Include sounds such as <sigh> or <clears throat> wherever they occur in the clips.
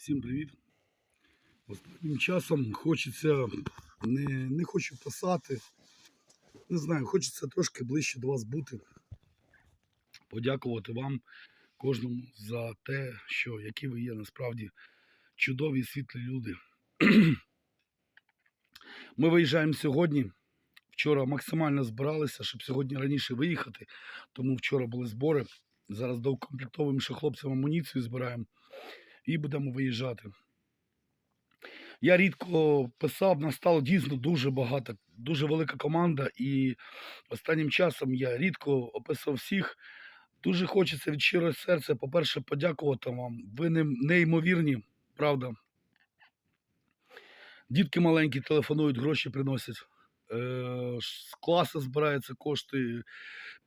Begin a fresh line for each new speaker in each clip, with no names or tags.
Всім привіт. Останнім часом хочеться, не, не хочу писати, не знаю, хочеться трошки ближче до вас бути. Подякувати вам, кожному, за те, що які ви є насправді чудові світлі люди. <clears throat> Ми виїжджаємо сьогодні. Вчора максимально збиралися, щоб сьогодні раніше виїхати, тому вчора були збори. Зараз доукомплектовуємо ще хлопцям амуніцію збираємо і будемо виїжджати. Я рідко писав, нас стало дійсно дуже багато, дуже велика команда, і останнім часом я рідко описував всіх. Дуже хочеться від щирого серця, по-перше, подякувати вам. Ви не- неймовірні, правда. Дітки маленькі телефонують, гроші приносять. З класу збираються кошти,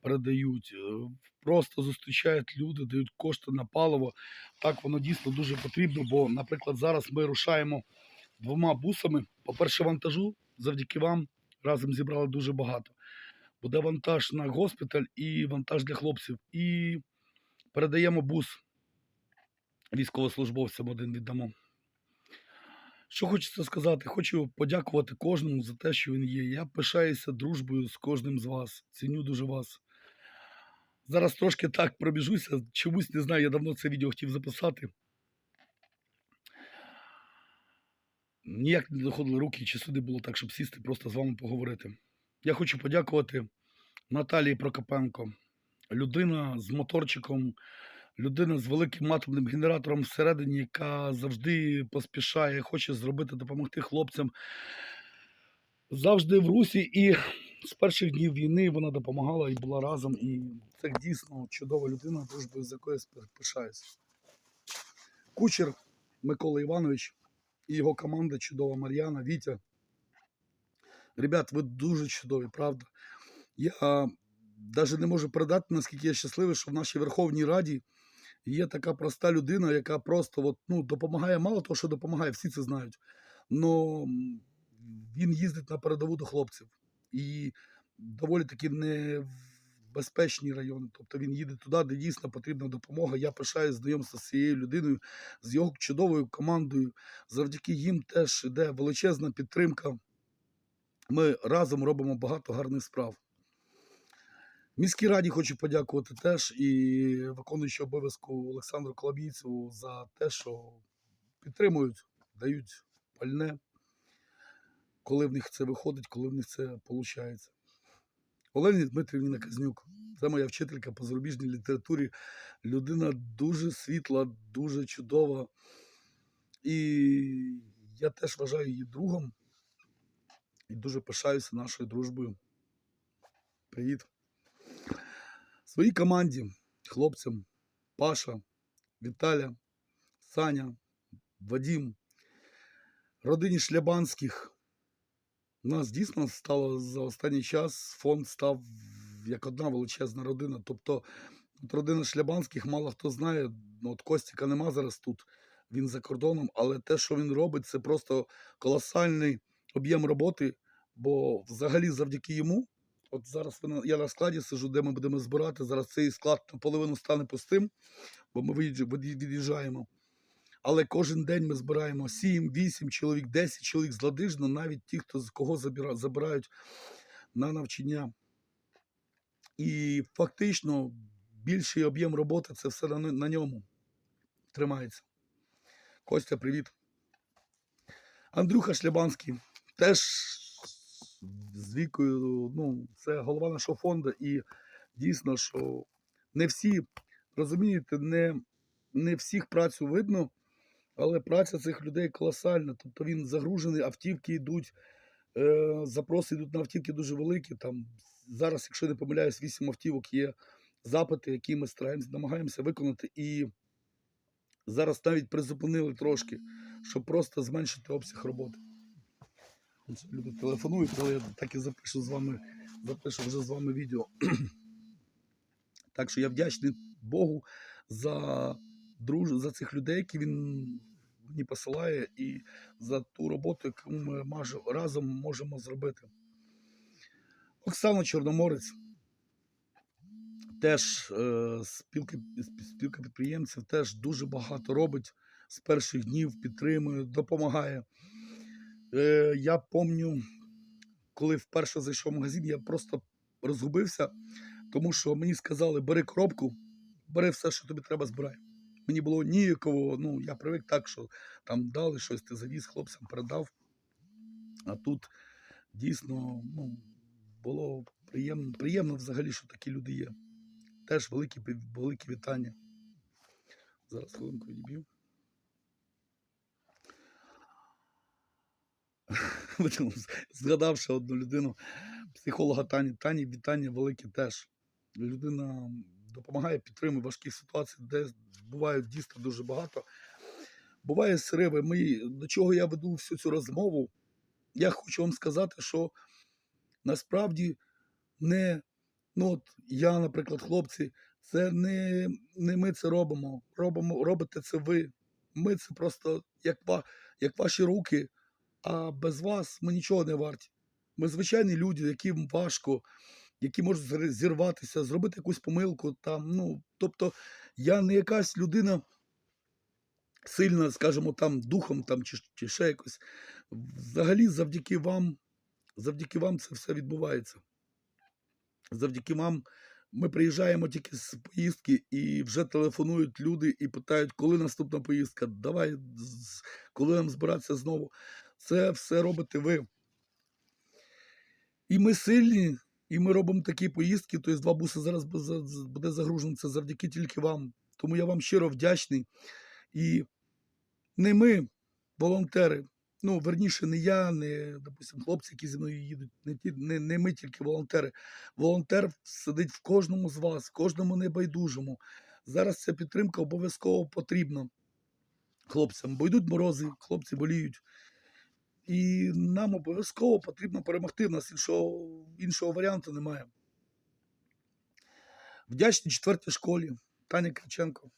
передають. Е, Просто зустрічають люди, дають кошти на паливо. Так воно дійсно дуже потрібно, бо, наприклад, зараз ми рушаємо двома бусами. По-перше, вантажу завдяки вам разом зібрали дуже багато. Буде вантаж на госпіталь і вантаж для хлопців. І передаємо бус військовослужбовцям один віддамо. Що хочеться сказати? Хочу подякувати кожному за те, що він є. Я пишаюся дружбою з кожним з вас. Ціню дуже вас. Зараз трошки так пробіжуся. Чомусь не знаю, я давно це відео хотів записати. Ніяк не доходили руки, чи сюди було так, щоб сісти, просто з вами поговорити. Я хочу подякувати Наталії Прокопенко, людина з моторчиком, людина з великим атомним генератором всередині, яка завжди поспішає, хоче зробити, допомогти хлопцям. Завжди в русі, і з перших днів війни вона допомагала і була разом. І це дійсно чудова людина, дружбою з якою пишаюся. Кучер Микола Іванович і його команда чудова Мар'яна, Вітя. Ребят, ви дуже чудові, правда. Я навіть не можу передати, наскільки я щасливий, що в нашій Верховній Раді є така проста людина, яка просто от, ну, допомагає мало того, що допомагає, всі це знають. Но він їздить на передову до хлопців. І доволі таки небезпечні райони. Тобто він їде туди, де дійсно потрібна допомога. Я пишаю знайомство з цією людиною, з його чудовою командою. Завдяки їм теж йде величезна підтримка. Ми разом робимо багато гарних справ. Міській раді хочу подякувати теж і виконуючи обов'язку Олександру Колобійцеву за те, що підтримують, дають пальне, коли в них це виходить, коли в них це виходить. Олені Дмитрівні Казнюк, це моя вчителька по зарубіжній літературі. Людина дуже світла, дуже чудова. І я теж вважаю її другом і дуже пишаюся нашою дружбою. Привіт. Своїй команді, хлопцям, Паша, Віталя, Саня, Вадім, родині Шлябанських. У нас дійсно стало за останній час фонд став як одна величезна родина. Тобто от родина Шлябанських, мало хто знає, ну, от Костіка нема зараз тут, він за кордоном, але те, що він робить, це просто колосальний об'єм роботи, бо взагалі завдяки йому. От зараз я на складі сижу, де ми будемо збирати. Зараз цей склад наполовину стане пустим, бо ми від'їжджаємо. Але кожен день ми збираємо 7, 8 чоловік, 10 чоловік з навіть ті, хто з кого забирають на навчання. І фактично більший об'єм роботи це все на, на ньому тримається. Костя, привіт. Андрюха Шлябанський теж з вікою, ну, це голова нашого фонду, і дійсно, що не всі, розумієте, не, не всіх працю видно, але праця цих людей колосальна. Тобто він загружений, автівки йдуть, е, запроси йдуть на автівки дуже великі. Там зараз, якщо не помиляюсь, 8 автівок є запити, які ми стараємося, намагаємося виконати. І зараз навіть призупинили трошки, щоб просто зменшити обсяг роботи. Люди телефонують, але я так і запишу з вами, запишу вже з вами відео. Так що я вдячний Богу за друж... за цих людей, які він мені посилає, і за ту роботу, яку ми маже- разом можемо зробити. Оксана Чорноморець, теж е, спілка підприємців, теж дуже багато робить з перших днів підтримує, допомагає. Е, я пам'ятаю, коли вперше зайшов в магазин, я просто розгубився, тому що мені сказали, бери коробку, бери все, що тобі треба, збирай. Мені було ніяково, ну я привик так, що там дали щось, ти завіз хлопцям, передав. А тут дійсно ну, було приємно, приємно взагалі, що такі люди є. Теж великі, великі вітання. Зараз хвилинку відіб'ю. <laughs> Потім Згадав ще одну людину, психолога Тані. Тані вітання велике теж. Людина допомагає, підтримує в важких ситуаціях, де бувають дійсно дуже багато. Буває сириви. Ми, до чого я веду всю цю розмову, я хочу вам сказати, що насправді не, ну от я, наприклад, хлопці, це не, не ми це робимо. робимо. Робите це ви. Ми це просто як, як ваші руки, а без вас ми нічого не варті. Ми звичайні люди, яким важко, які можуть зірватися, зробити якусь помилку. Там, ну, тобто я не якась людина сильна, скажімо, там духом там, чи, чи ще якось. Взагалі, завдяки вам, завдяки вам це все відбувається. Завдяки вам ми приїжджаємо тільки з поїздки і вже телефонують люди і питають, коли наступна поїздка, давай, коли нам збиратися знову. Це все робите ви. І ми сильні, і ми робимо такі поїздки. Тобто два буси зараз буде загружено це завдяки тільки вам. Тому я вам щиро вдячний. І не ми, волонтери, ну, верніше, не я, не, допустим, хлопці, які зі мною їдуть, не, ті, не, не ми тільки волонтери. Волонтер сидить в кожному з вас, в кожному небайдужому. Зараз ця підтримка обов'язково потрібна хлопцям, бо йдуть морози, хлопці боліють. І нам обов'язково потрібно перемогти. Нас іншого, іншого варіанту немає. Вдячний четвертій школі. Таня Криченко.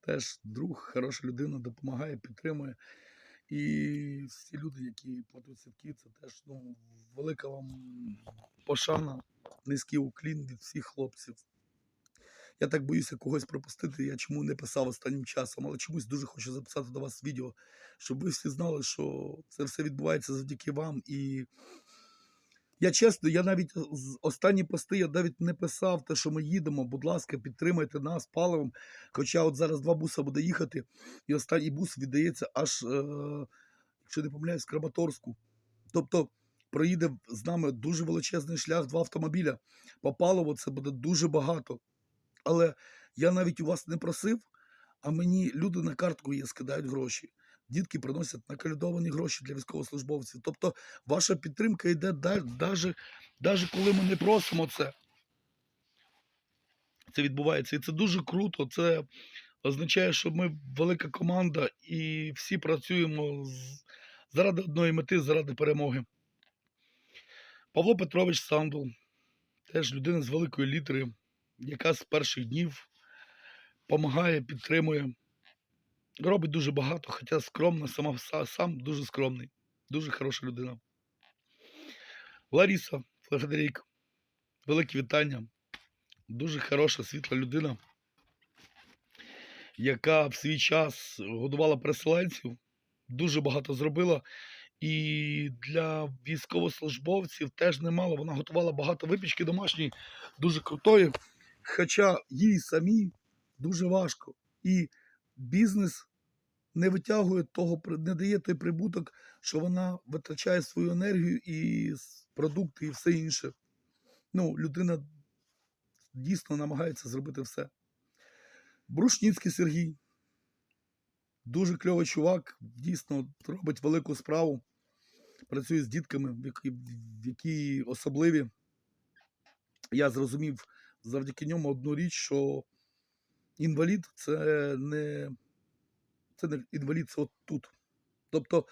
Теж друг, хороша людина, допомагає, підтримує. І всі люди, які платять сітки, це теж ну, велика вам пошана, низький уклін від всіх хлопців. Я так боюся когось пропустити. Я чому не писав останнім часом, але чомусь дуже хочу записати до вас відео, щоб ви всі знали, що це все відбувається завдяки вам. І я чесно, я навіть з останні пости я навіть не писав те, що ми їдемо. Будь ласка, підтримайте нас паливом. Хоча от зараз два буса буде їхати, і останній бус віддається аж, е, не помиляюсь, Краматорську. Тобто проїде з нами дуже величезний шлях, два автомобіля. По паливу це буде дуже багато. Але я навіть у вас не просив, а мені люди на картку є, скидають гроші. Дітки приносять накалядовані гроші для військовослужбовців. Тобто ваша підтримка йде навіть коли ми не просимо це. Це відбувається. І це дуже круто. Це означає, що ми велика команда і всі працюємо заради одної мети, заради перемоги. Павло Петрович Сандул, теж людина з великої літери, яка з перших днів допомагає, підтримує. Робить дуже багато, хоча скромно, сама, сам дуже скромний, дуже хороша людина. Ларіса Фредерік, велике вітання. Дуже хороша, світла людина, яка в свій час годувала переселенців, дуже багато зробила. І для військовослужбовців теж немало. Вона готувала багато випічки домашньої, дуже крутої. Хоча їй самій дуже важко. І бізнес не витягує того, не дає той прибуток, що вона витрачає свою енергію і продукти, і все інше. Ну, людина дійсно намагається зробити все. Брушніцький Сергій. Дуже кльовий чувак, дійсно робить велику справу. Працює з дітками, які, які особливі. Я зрозумів завдяки ньому одну річ, що інвалід це не, це не інвалід, це от тут. Тобто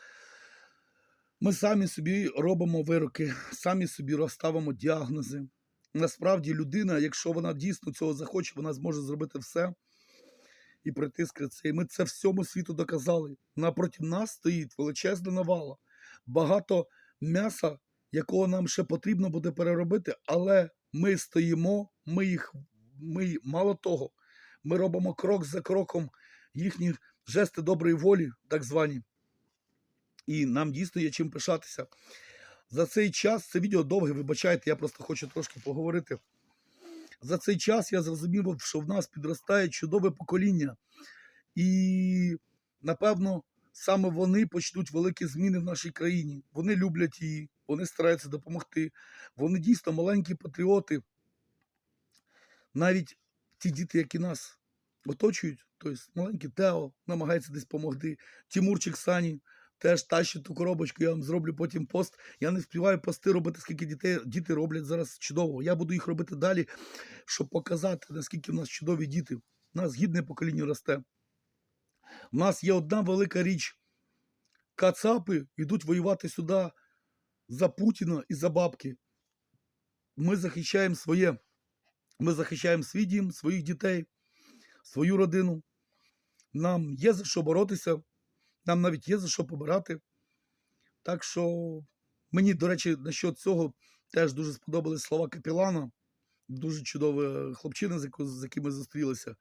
ми самі собі робимо вироки, самі собі розставимо діагнози. Насправді людина, якщо вона дійсно цього захоче, вона зможе зробити все і скрізь це. І ми це всьому світу доказали. Напроти нас стоїть величезна навала, багато м'яса, якого нам ще потрібно буде переробити, але ми стоїмо, ми їх, ми мало того, ми робимо крок за кроком їхні жести доброї волі, так звані. І нам дійсно є чим пишатися. За цей час це відео довге, вибачайте, я просто хочу трошки поговорити. За цей час я зрозумів, що в нас підростає чудове покоління. І, напевно, саме вони почнуть великі зміни в нашій країні. Вони люблять її, вони стараються допомогти. Вони дійсно маленькі патріоти. Навіть ті діти, які нас оточують, тобто маленький Тео намагається десь допомогти. Тимурчик Сані теж тащить ту коробочку, я вам зроблю потім пост. Я не співаю пости робити, скільки дітей, діти роблять зараз чудово. Я буду їх робити далі, щоб показати, наскільки в нас чудові діти. У нас гідне покоління росте. У нас є одна велика річ. Кацапи йдуть воювати сюди за Путіна і за бабки. Ми захищаємо своє. Ми захищаємо свій дім, своїх дітей, свою родину. Нам є за що боротися, нам навіть є за що побирати. Так що мені, до речі, насчет цього теж дуже сподобались слова Капілана. Дуже чудова хлопчина, з яким ми зустрілися.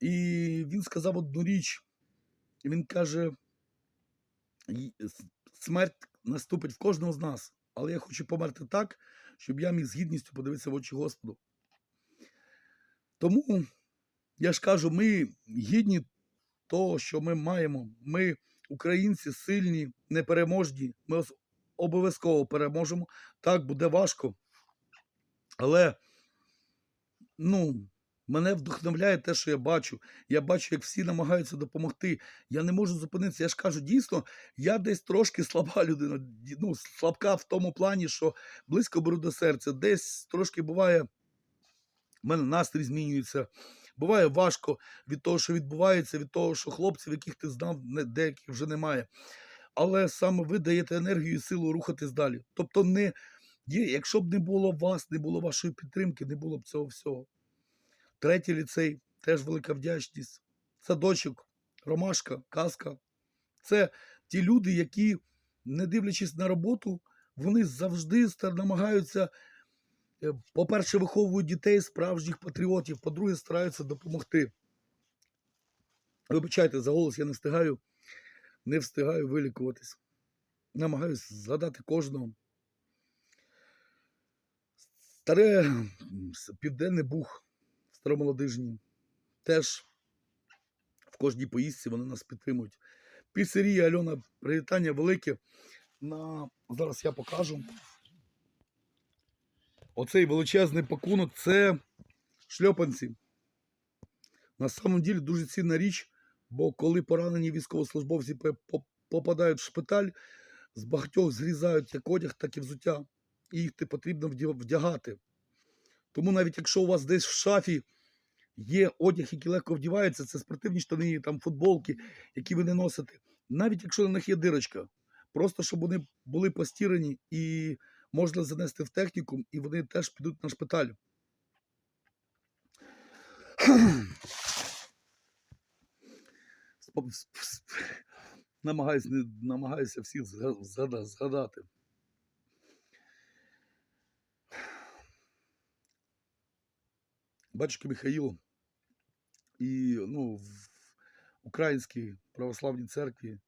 І він сказав одну річ. Він каже: смерть наступить в кожного з нас, але я хочу померти так, щоб я міг з гідністю подивитися в очі Господу. Тому я ж кажу, ми гідні того, що ми маємо. Ми, українці, сильні, непереможні. Ми обов'язково переможемо. Так, буде важко. Але ну, мене вдохновляє те, що я бачу. Я бачу, як всі намагаються допомогти. Я не можу зупинитися. Я ж кажу, дійсно, я десь трошки слаба людина. Ну, слабка в тому плані, що близько беру до серця. Десь трошки буває, в мене настрій змінюється. Буває важко від того, що відбувається, від того, що хлопців, яких ти знав, деяких вже немає. Але саме ви даєте енергію і силу рухатись далі. Тобто, не якщо б не було вас, не було вашої підтримки, не було б цього всього. Третій ліцей теж велика вдячність. Садочок, ромашка, казка. Це ті люди, які, не дивлячись на роботу, вони завжди намагаються, е, по-перше, виховують дітей справжніх патріотів, по-друге, стараються допомогти. Вибачайте, за голос я не встигаю, не встигаю вилікуватись. Намагаюсь згадати кожного. Старе Південний Буг, Старомолодижні. Теж в кожній поїздці вони нас підтримують. Піцерія Альона, привітання велике. На... Зараз я покажу. Оцей величезний пакунок це шльопанці. На самом ділі дуже цінна річ, бо коли поранені військовослужбовці попадають в шпиталь, з багатьох зрізають як одяг, так і взуття. І їх потрібно вдягати. Тому навіть якщо у вас десь в шафі є одяг, який легко вдівається, це спортивні штани, там футболки, які ви не носите. Навіть якщо на них є дирочка, просто щоб вони були постірані і можна занести в технікум, і вони теж підуть на шпиталь. Намагаюсь, намагаюся всіх згадати. Батюшка Михаїл і ну, в Українській православній церкві,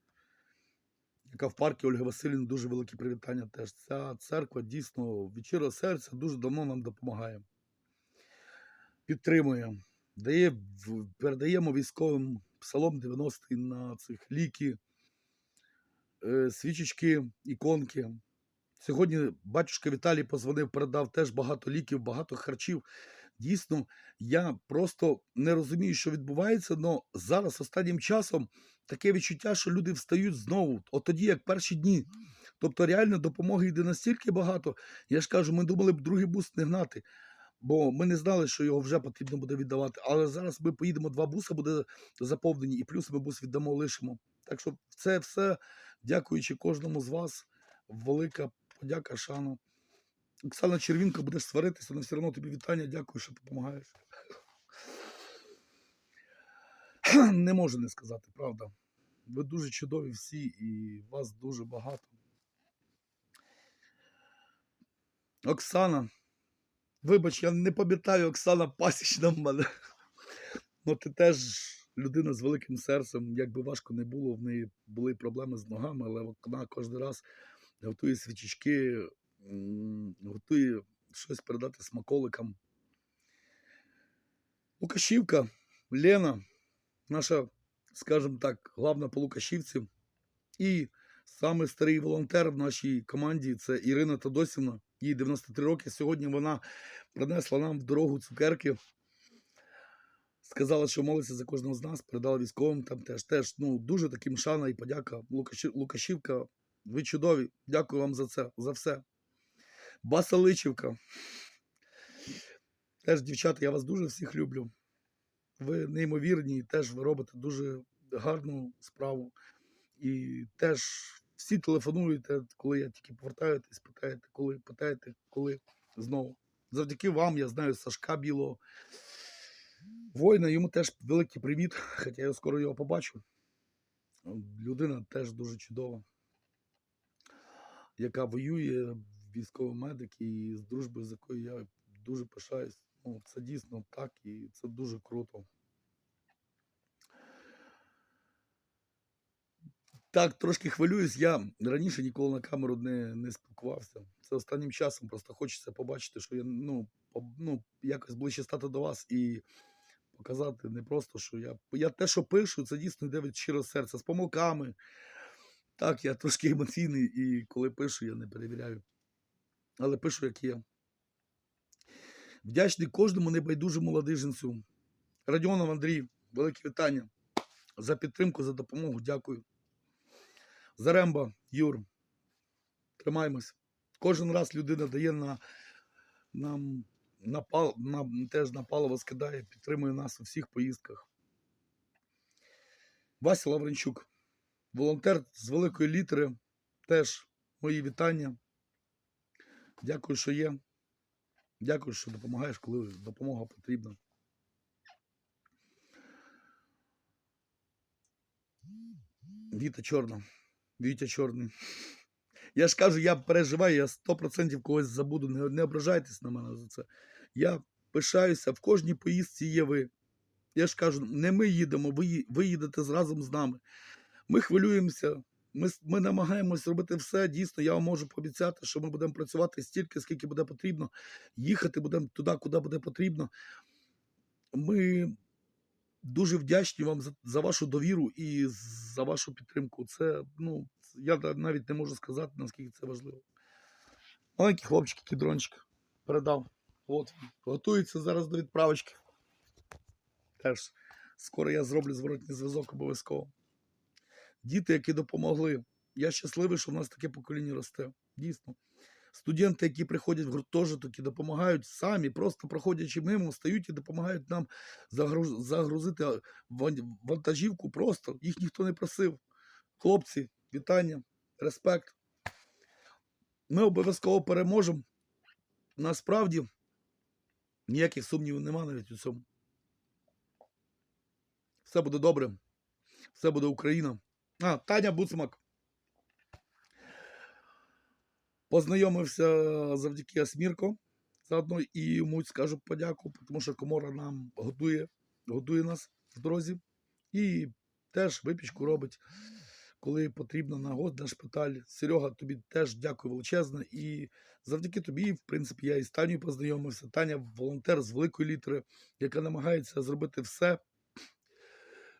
яка в парку Ольги Васильівни, дуже велике привітання теж. Ця церква дійсно від серця дуже давно нам допомагає. Підтримує, дає, передаємо військовим псалом 90 на цих ліки, е, свічечки, іконки. Сьогодні батюшка Віталій позвонив, передав теж багато ліків, багато харчів. Дійсно, я просто не розумію, що відбувається, але зараз останнім часом таке відчуття, що люди встають знову, от тоді, як перші дні. Тобто, реально допомоги йде настільки багато. Я ж кажу, ми думали б другий буст не гнати, бо ми не знали, що його вже потрібно буде віддавати. Але зараз ми поїдемо, два буси буде заповнені, і плюс ми бус віддамо, лишимо. Так що це все, дякуючи кожному з вас, велика подяка, шана. Оксана Червінка будеш сваритися, але все одно тобі вітання, дякую, що допомагаєш. <clears throat> Не можу не сказати, правда. Ви дуже чудові всі і вас дуже багато. Оксана. Вибач, я не пам'ятаю, Оксана пасічна в мене. Ну ти теж людина з великим серцем, як би важко не було, в неї були проблеми з ногами, але вона кожен раз готує свічечки, готує щось передати смаколикам. Лукашівка, Лена, наша, скажімо так, главна по Лукашівці. І саме старий волонтер в нашій команді це Ірина Тодосівна. Їй 93 роки. Сьогодні вона принесла нам в дорогу цукерки. Сказала, що молиться за кожного з нас, передала військовим. Там теж теж ну, дуже таким шана і подяка. Лукашівка, ви чудові. Дякую вам за це, за все. Басаличівка. Теж, дівчата, я вас дуже всіх люблю. Ви неймовірні, і теж ви робите дуже гарну справу. І теж всі телефонуєте, коли я тільки повертаєтесь, питаєте, коли питаєте, коли знову. Завдяки вам я знаю Сашка Білого. Воїна, йому теж великий привіт, хоча я скоро його побачу. Людина теж дуже чудова, яка воює, військовий медик, і з дружбою, з якою я дуже пишаюсь. Ну, це дійсно так, і це дуже круто. Так, трошки хвилююсь. Я раніше ніколи на камеру не, не спілкувався. Це останнім часом просто хочеться побачити, що я ну, ну, якось ближче стати до вас і показати не просто, що я. Я те, що пишу, це дійсно йде від щирого серця з помилками. Так, я трошки емоційний, і коли пишу, я не перевіряю. Але пишу, як є. Вдячний кожному небайдужому ладижинцю. Радіонов Андрій, велике вітання. За підтримку, за допомогу. Дякую. Заремба, Юр, тримаємось. Кожен раз людина дає на, нам на, на, теж на паливо скидає, підтримує нас у всіх поїздках. Вася Лавренчук, волонтер з великої літери, теж мої вітання. Дякую, що є. Дякую, що допомагаєш, коли допомога потрібна. Віта Чорна. Вітя Чорний. Я ж кажу, я переживаю, я 100% когось забуду. Не, не ображайтесь на мене за це. Я пишаюся, в кожній поїздці є ви. Я ж кажу, не ми їдемо, ви, ви їдете разом з нами. Ми хвилюємося, ми, ми намагаємось робити все. Дійсно, я вам можу пообіцяти, що ми будемо працювати стільки, скільки буде потрібно. Їхати будемо туди, куди буде потрібно. Ми дуже вдячні вам за, за вашу довіру і за вашу підтримку. Це, ну, я навіть не можу сказати, наскільки це важливо. Маленький хлопчик, кідрончик, передав. От, готується зараз до відправочки. Теж скоро я зроблю зворотній зв'язок обов'язково. Діти, які допомогли. Я щасливий, що в нас таке покоління росте. Дійсно. Студенти, які приходять в гуртожиток і допомагають самі, просто проходячи мимо, стають і допомагають нам загрузити вантажівку просто. Їх ніхто не просив. Хлопці, вітання, респект. Ми обов'язково переможемо. Насправді ніяких сумнівів нема навіть у цьому. Все буде добре. Все буде Україна. А, Таня Буцмак. Познайомився завдяки Асмірко. Заодно і йому скажу подяку, тому що комора нам готує, готує нас в дорозі. І теж випічку робить, коли потрібно на год на шпиталь. Серега, тобі теж дякую величезне. І завдяки тобі, в принципі, я із Танею познайомився. Таня волонтер з великої літери, яка намагається зробити все,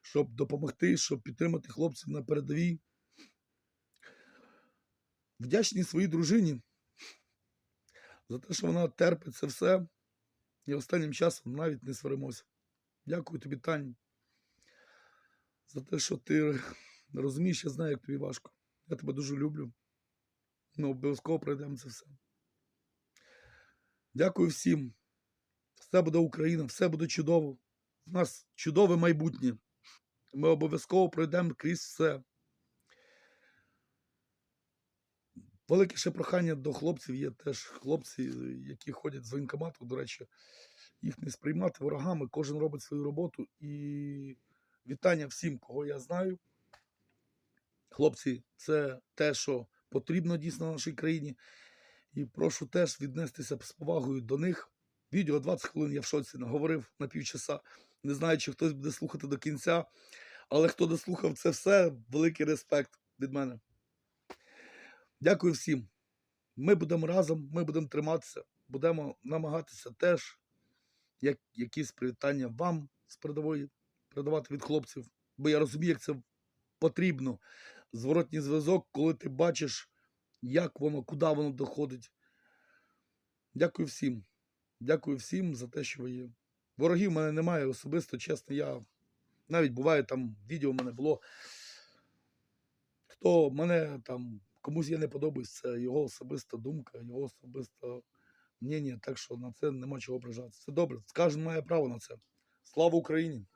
щоб допомогти, щоб підтримати хлопців на передовій. Вдячний своїй дружині за те, що вона терпить це все. І останнім часом навіть не сваримося. Дякую тобі, Тань, за те, що ти розумієш, я знаю, як тобі важко. Я тебе дуже люблю. Ми обов'язково пройдемо це все. Дякую всім. Все буде Україна, все буде чудово. У нас чудове майбутнє. Ми обов'язково пройдемо крізь все. Велике ще прохання до хлопців є теж хлопці, які ходять з воєнкомату, до речі, їх не сприймати ворогами, кожен робить свою роботу. І вітання всім, кого я знаю. Хлопці, це те, що потрібно дійсно нашій країні. І прошу теж віднестися з повагою до них. Відео 20 хвилин я в шоці наговорив на півчаса. Не знаю, чи хтось буде слухати до кінця, але хто дослухав це все, великий респект від мене. Дякую всім. Ми будемо разом, ми будемо триматися, будемо намагатися теж як, якісь привітання вам з передової передавати від хлопців. Бо я розумію, як це потрібно. Зворотній зв'язок, коли ти бачиш, як воно, куди воно доходить. Дякую всім. Дякую всім за те, що ви є. Ворогів в мене немає особисто, чесно. Я навіть буває там відео в мене було. Хто мене там комусь я не подобаюсь, це його особиста думка, його особисте мнення. Так що на це нема чого ображатися. Це добре. Кожен має право на це. Слава Україні!